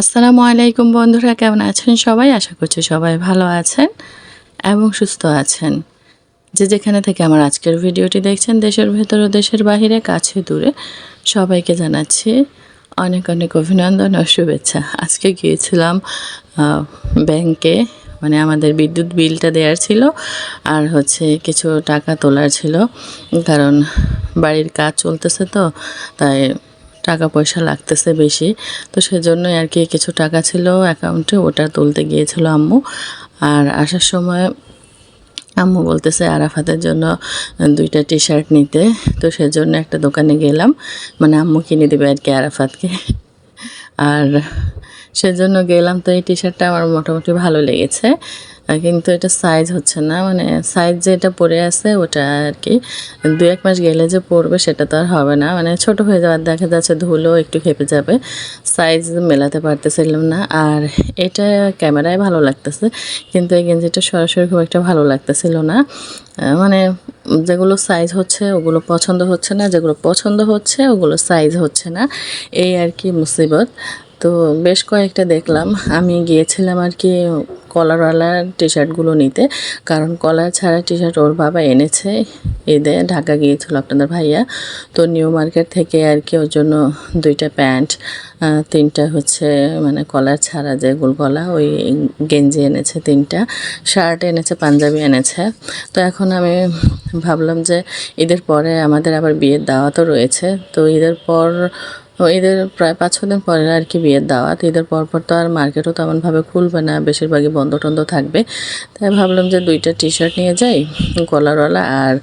আসসালামু আলাইকুম বন্ধুরা, কেমন আছেন সবাই? আশা করছি সবাই ভালো আছেন এবং সুস্থ আছেন। যে যেখানে থেকে আমার আজকের ভিডিওটি দেখছেন, দেশের ভেতর ও দেশের বাহিরে, কাছে দূরে, সবাইকে জানাচ্ছি অনেক অনেক অভিনন্দন ও শুভেচ্ছা। আজকে গিয়েছিলাম ব্যাংকে মানে আমাদের বিদ্যুৎ বিলটা দেওয়ার ছিল আর হচ্ছে কিছু টাকা তোলার ছিল। কারণ বাড়ির কাজ চলতেছে তো, তাই টাকা পয়সা লাগতেছে বেশি। তো সেজন্যই আর কি কিছু টাকা ছিল অ্যাকাউন্টে, ওটা তুলতে গিয়েছিল আম্মু। আর আসার সময় আম্মু বলতেছে আরাফাতের জন্য দুইটা টি শার্ট নিতে। তো সেজন্য একটা দোকানে গেলাম। মানে আম্মু কিনে দেবে আর কি আরাফাতকে। আর সেজন্য গেলাম তো এই টি শার্টটা আমার মোটামুটি ভালো লেগেছে। কিন্তু এটা সাইজ হচ্ছে না মানে সাইজ যেটা পরে আছে ওটা আর কি। দু এক মাস গেলে যে পরবে সেটা তো আর হবে না মানে ছোট হয়ে যাওয়ার দেখা যাচ্ছে ধুলো একটু খেপে যাবে সাইজ মেলাতে পারতেছিলাম না। আর এটা ক্যামেরায় ভালো লাগতেছে, কিন্তু এই গেঞ্জিটা সরাসরি খুব একটা ভালো লাগতেছিল না। মানে যেগুলো সাইজ হচ্ছে ওগুলো পছন্দ হচ্ছে না, যেগুলো পছন্দ হচ্ছে ওগুলো সাইজ হচ্ছে না, এই আর কি মুসিবত। তো বেশ কয়েকটা দেখলাম। আমি গিয়েছিলাম আর কি কলারওয়ালা টি শার্টগুলো নিতে। কারণ কলার ছাড়া টি শার্ট ওর বাবা এনেছে। ঈদে ঢাকা গিয়েছিল আপনাদের ভাইয়া। তো নিউ মার্কেট থেকে আর কি ওর জন্য দুইটা প্যান্ট তিনটা হচ্ছে মানে কলার ছাড়া যে গোল গলা ওই গেঞ্জি এনেছে তিনটা, শার্ট এনেছে, পাঞ্জাবি এনেছে। তো এখন আমি ভাবলাম যে ঈদের পরে আমাদের আবার বিয়ের দাওয়াতও রয়েছে। তো ঈদের পর ঈদের প্রায় পাঁচ ছ দিন পরে আর কি বিয়ের দাওয়াত। ঈদের পর পর তো আর মার্কেটও তেমনভাবে খুলবে না, বেশিরভাগই বন্ধ টন্ধ থাকবে। তাই ভাবলাম যে দুইটা টি শার্ট নিয়ে যাই কলারওয়ালা আর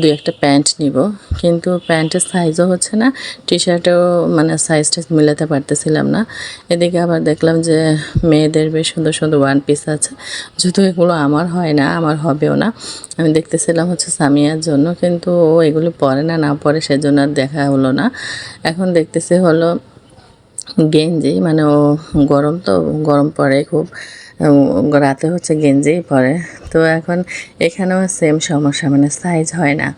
দুই একটা প্যান্ট নিব। কিন্তু প্যান্টের সাইজও হচ্ছে না টি শার্টেও মানে সাইজটা মিলাতে পারতেছিলাম না। এদিকে আবার দেখলাম যে মেয়েদের বেশ সুন্দর সুন্দর ওয়ান পিস আছে। যেহেতু এগুলো আমার হয় না, আমার হবেও না। আমি দেখতেছিলাম হচ্ছে সামিয়ার জন্য, কিন্তু ও এগুলো পরে না না পরে সেজন্য আর দেখা হলো না। এখন দেখতেছে হলো গেঞ্জি মানে ও গরম তো, গরম পড়ে খুব রাতে হচ্ছে গেঞ্জিই পরে। তো এখন এখানেও সেম সমস্যা মানে সাইজ হয় না।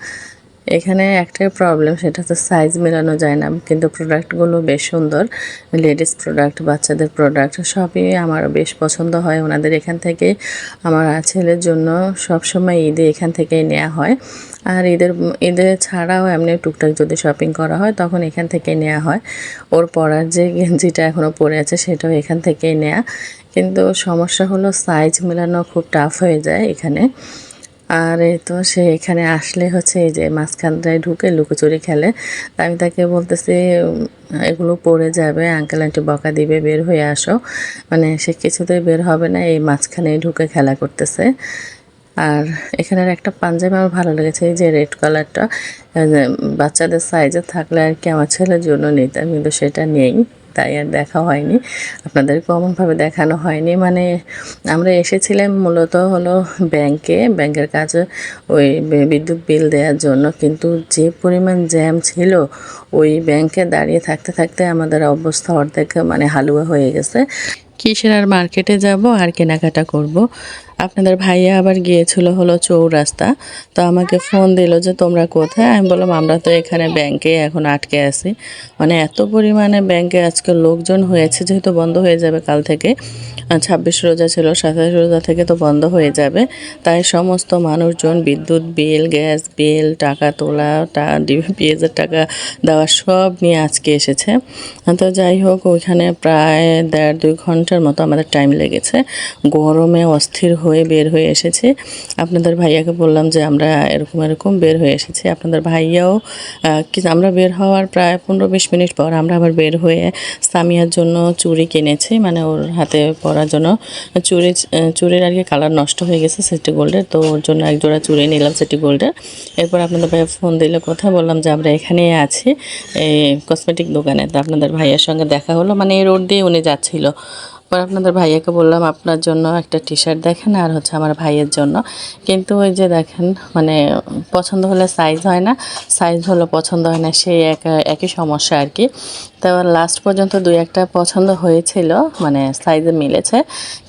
এখানে একটাই প্রবলেম সেটা হচ্ছে সাইজ মেলানো যায় না। কিন্তু প্রোডাক্টগুলো বেশ সুন্দর। লেডিস প্রোডাক্ট বাচ্চাদের প্রোডাক্ট সবই আমার বেশ পছন্দ হয়। ওনাদের এখান থেকে আমার ছেলের জন্য সবসময় ঈদে এখান থেকেই নেওয়া হয়। আর ঈদের, ঈদে ছাড়াও এমনি টুকটাক যদি শপিং করা হয়, তখন এখান থেকে নেওয়া হয়। ওর পরার যে গেঞ্জিটা এখনও পরে আছে, সেটাও এখান থেকেই নেওয়া কিন্তু সমস্যা হলো সাইজ মেলানো খুব টাফ হয়ে যায় এখানে। আর এই তো সে এখানে আসলে হচ্ছে এই যে মাঝখানটায় ঢুকে লুকোচুরি খেলে। আমি তাকে বলতেছি এগুলো পড়ে যাবে আঙ্কেল আন্টি বকা দিবে, বের হয়ে আসো। মানে সে কিছুতেই বের হবে না, এই মাঝখানেই ঢুকে খেলা করতেছে। আর এখানের একটা পাঞ্জাবি আমার ভালো লেগেছে, এই যে রেড কালারটা বাচ্চাদের সাইজে থাকলে আর কি আমার ছেলের জন্য নিতাম কিন্তু সেটা নেই। তাই আর দেখা হয়নি। আপনাদের কমনভাবে দেখানো হয়নি। মানে আমরা এসেছিলাম মূলত হলো ব্যাংকে ব্যাংকের কাজে ওই বিদ্যুৎ বিল দেওয়ার জন্য। কিন্তু যে পরিমাণ জ্যাম ছিল, ওই ব্যাংকে দাঁড়িয়ে থাকতে থাকতে আমাদের অবস্থা অর্ধেক মানে হালুয়া হয়ে গেছে। কিসের আর মার্কেটে যাব আর কেনাকাটা করব? আপনাদের ভাইয়া আবার গিয়েছিল হলো চৌরাস্তা, তো আমাকে ফোন দিল যে তোমরা কোথায়? আমি বললাম, আমরা তো এখানে ব্যাংকে এখন আটকে আছি। মানে এত পরিমাণে ব্যাংকে আজকে লোকজন হয়েছে, যেহেতু বন্ধ হয়ে যাবে কাল থেকে। ছাব্বিশ রোজা ছিল, সাতাশ রোজা থেকে তো বন্ধ হয়ে যাবে। তাই সমস্ত মানুষজন বিদ্যুৎ বিল, গ্যাস বিল, টাকা তোলা, টা ডিপিএসের টাকা দেওয়া সব নিয়ে আজকে এসেছে। তো যাই হোক, ওইখানে প্রায় দেড় দুই ঘণ্টার মতো আমাদের টাইম লেগেছে। গরমে অস্থির হয়ে বের হয়ে এসেছি। আপনাদের ভাইয়াকে বললাম যে আমরা এরকম এরকম বের হয়ে এসেছি। আপনাদের ভাইয়াও কি আমরা বের হওয়ার প্রায় পনেরো বিশ মিনিট পর আমরা আবার বের হয়ে সামিয়ার জন্য চুড়ি কিনেছি। মানে ওর হাতে পরার জন্য। চুরে, চুরের আর কি কালার নষ্ট হয়ে গেছে সেটি গোল্ডের তো ওর জন্য এক জোড়া চুড়ি নিলাম সেটি গোল্ডের এরপর আপনাদের ভাইয়া ফোন দিলে, কথা বললাম যে আমরা এখানেই আছি এই কসমেটিক দোকানে। তো আপনাদের ভাইয়ের সঙ্গে দেখা হলো মানে এই রোড দিয়ে উনি যাচ্ছিল। পর আপনাদের ভাইয়াকে বললাম, আপনার জন্য একটা টি শার্ট দেখেন আর হচ্ছে আমার ভাইয়ের জন্য। কিন্তু ওই যে দেখেন মানে পছন্দ হলে সাইজ হয় না সাইজ হলো পছন্দ হয় না, সেই এক, একই সমস্যা আর কি। তো লাস্ট পর্যন্ত দুই একটা পছন্দ হয়েছিল মানে সাইজে মিলেছে,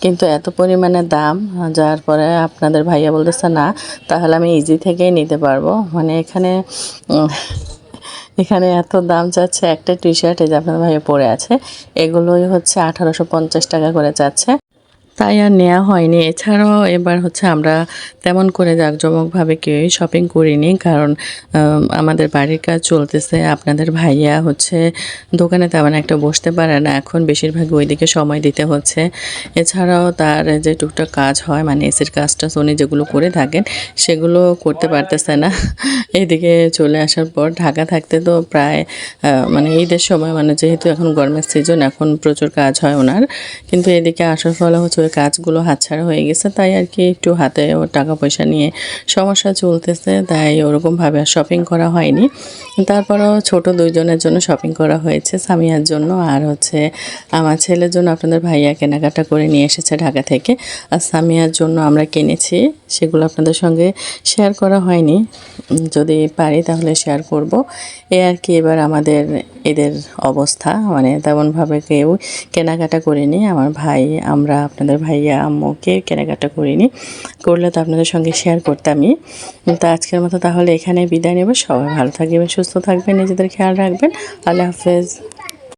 কিন্তু এত পরিমাণে দাম, যার পরে আপনাদের ভাইয়া বলতেছে, না, তাহলে আমি ইজি থেকেই নিতে পারব। মানে এখানে এখানে এত দাম চাচ্ছে একটা টি শার্ট এই যে আপনার ভাইয়া পরে আছে, এগুলোই হচ্ছে আঠারোশো পঞ্চাশ টাকা করে চাচ্ছে তাই আর নেওয়া হয়নি। এছাড়াও এবার হচ্ছে আমরা তেমন করে জাঁকজমকভাবে কেউই শপিং করিনি কারণ আমাদের বাড়ির কাজ চলতেছে। আপনাদের ভাইয়া হচ্ছে দোকানে তেমন একটা বসতে পারে না। এখন বেশিরভাগ ওইদিকে সময় দিতে হচ্ছে। এছাড়াও তার যে টুকটাক কাজ হয় মানে এসির কাজটা উনি যেগুলো করে থাকেন, সেগুলো করতে পারতেছে না। এইদিকে চলে আসার পর ঢাকা থাকতে তো প্রায় মানে ঈদের সময় মানে যেহেতু এখন গরমের সিজন এখন প্রচুর কাজ হয় ওনার। কিন্তু এদিকে আসার ফলে হচ্ছে ওই কাজগুলো হাতছাড়া হয়ে গেছে, তাই আর কি একটু হাতে টাকা পয়সা নিয়ে সমস্যা চলতেছে, তাই ওরকমভাবে আর শপিং করা হয়নি। তারপরেও ছোট দুইজনের জন্য শপিং করা হয়েছে, সামিয়ার জন্য আর হচ্ছে আমার ছেলের জন্য আপনাদের ভাইয়া কেনাকাটা করে নিয়ে এসেছে ঢাকা থেকে। আর সামিয়ার জন্য আমরা কিনেছি, সেগুলো আপনাদের সঙ্গে শেয়ার করা হয়নি। যদি পারি তাহলে শেয়ার করব। এ আর কি এবার আমাদের এদের অবস্থা মানে তেমনভাবে কেউ কেনাকাটা করিনি। আমার ভাই, আমরা আপনাদের ভাইয়া, আম্মুকে কেনাকাটা করিনি করলে তো আপনাদের সঙ্গে শেয়ার করতামই। তো আজকের মতো তাহলে এখানে বিদায় নেব। সবাই ভালো থাকবেন, সুস্থ থাকবেন, নিজেদের খেয়াল রাখবেন। আল্লাহ হাফেজ।